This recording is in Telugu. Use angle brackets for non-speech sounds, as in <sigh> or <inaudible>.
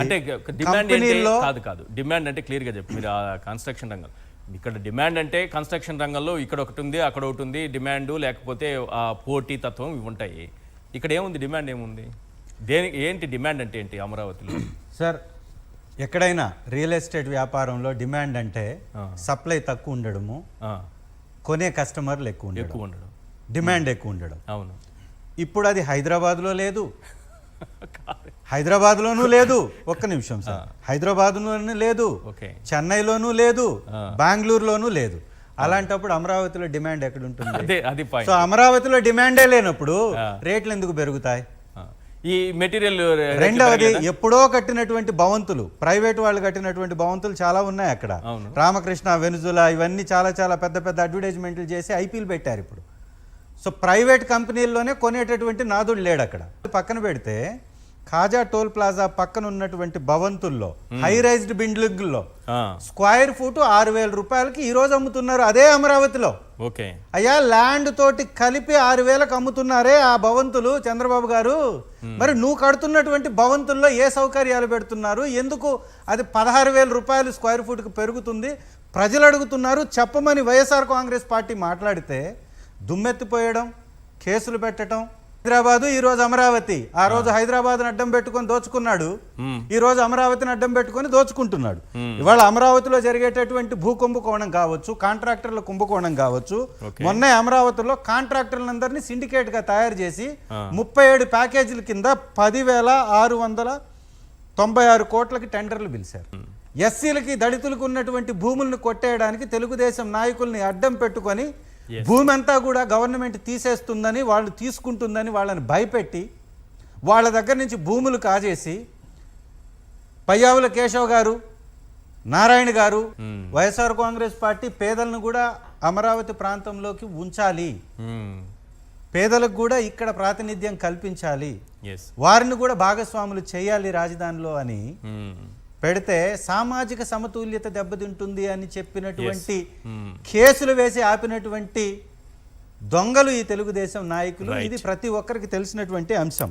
అంటే డిమాండ్ కాదు కాదు. డిమాండ్ అంటే క్లియర్గా చెప్పు. మీరు కన్స్ట్రక్షన్ రంగం ఇక్కడ డిమాండ్ అంటే కన్స్ట్రక్షన్ రంగంలో ఇక్కడ ఒకటి ఉంది అక్కడ ఒకటి ఉంది. డిమాండ్ లేకపోతే ఆ పోటీ తత్వం ఇవి ఉంటాయి. ఇక్కడ ఏముంది? డిమాండ్ ఏముంది? దేనికి ఏంటి డిమాండ్ అంటే ఏంటి అమరావతిలో? సార్ ఎక్కడైనా రియల్ ఎస్టేట్ వ్యాపారంలో డిమాండ్ అంటే సప్లై తక్కువ ఉండడము కొనే కస్టమర్లు ఎక్కువ ఎక్కువ ఉండడం. డిమాండ్ ఎక్కువ ఉండడం. అవును. ఇప్పుడు అది హైదరాబాద్లో లేదు. హైదరాబాద్లోనూ <laughs> లేదు. ఒక్క నిమిషం సార్. హైదరాబాద్లోనూ లేదు. చెన్నైలోనూ లేదు. బెంగళూరులోనూ లేదు. అలాంటప్పుడు అమరావతిలో డిమాండ్ ఎక్కడ ఉంటుంది సో అమరావతిలో డిమాండే లేనప్పుడు రేట్లు ఎందుకు పెరుగుతాయి? ఈ మెటీరియల్ రెండవది ఎప్పుడో కట్టినటువంటి భవంతులు ప్రైవేట్ వాళ్ళు కట్టినటువంటి భవంతులు చాలా ఉన్నాయి అక్కడ. రామకృష్ణ వెనుజులా ఇవన్నీ చాలా చాలా పెద్ద పెద్ద అడ్వర్టైజ్మెంట్లు చేసి ఐపీలు పెట్టారు ఇప్పుడు. సో ప్రైవేట్ కంపెనీల్లోనే కొనేటటువంటి నాదుడు లేడు అక్కడ. పక్కన పెడితే ఖాజా టోల్ ప్లాజా పక్కన ఉన్నటువంటి భవంతుల్లో హై రైజ్డ్ బిల్డింగ్లో స్క్వైర్ ఫుట్ ఆరు వేల రూపాయలకి ఈ రోజు అమ్ముతున్నారు అదే అమరావతిలో. ఓకే. అయ్యా ల్యాండ్ తోటి కలిపి ఆరు వేలకు అమ్ముతున్నారే ఆ భవంతులు చంద్రబాబు గారు. మరి నువ్వు కడుతున్నటువంటి భవంతుల్లో ఏ సౌకర్యాలు పెడుతున్నారు? ఎందుకు అది పదహారు వేల రూపాయలు స్క్వేర్ ఫుట్కి పెరుగుతుంది? ప్రజలు అడుగుతున్నారు చెప్పమని వైఎస్ఆర్ కాంగ్రెస్ పార్టీ మాట్లాడితే దుమ్మెత్తిపోయడం కేసులు పెట్టడం హైదరాబాదు ఈ రోజు అమరావతి. ఆ రోజు హైదరాబాద్ని అడ్డం పెట్టుకొని దోచుకున్నాడు. ఈ రోజు అమరావతిని అడ్డం పెట్టుకొని దోచుకుంటున్నాడు. ఇవాళ అమరావతిలో జరిగేటటువంటి భూ కుంభకోణం కావచ్చు కాంట్రాక్టర్ల కుంభకోణం కావచ్చు మొన్నే అమరావతిలో కాంట్రాక్టర్లందరినీ సిండికేట్గా తయారు చేసి ముప్పై ఏడు ప్యాకేజీల కింద పదివేల ఆరు వందల తొంభై ఆరు కోట్లకి టెండర్లు పిలిచారు. ఎస్సీలకి దళితులకు ఉన్నటువంటి భూములను కొట్టేయడానికి తెలుగుదేశం నాయకుల్ని అడ్డం పెట్టుకొని భూమి అంతా కూడా గవర్నమెంట్ తీసేస్తుందని వాళ్ళు తీసుకుంటుందని వాళ్ళని భయపెట్టి వాళ్ళ దగ్గర నుంచి భూములు కాజేసి పయ్యావుల కేశవ్ గారు నారాయణ గారు వైఎస్ఆర్ కాంగ్రెస్ పార్టీ పేదలను కూడా అమరావతి ప్రాంతంలోకి ఉంచాలి. పేదలకు కూడా ఇక్కడ ప్రాతినిధ్యం కల్పించాలి. వారిని కూడా భాగస్వాములు చేయాలి రాజధానిలో అని పెడితే సామాజిక సమతుల్యత దెబ్బతింటుంది అని చెప్పినటువంటి కేసులు వేసి ఆపినటువంటి దొంగలు ఈ తెలుగుదేశం నాయకులు. ఇది ప్రతి ఒక్కరికి తెలిసినటువంటి అంశం.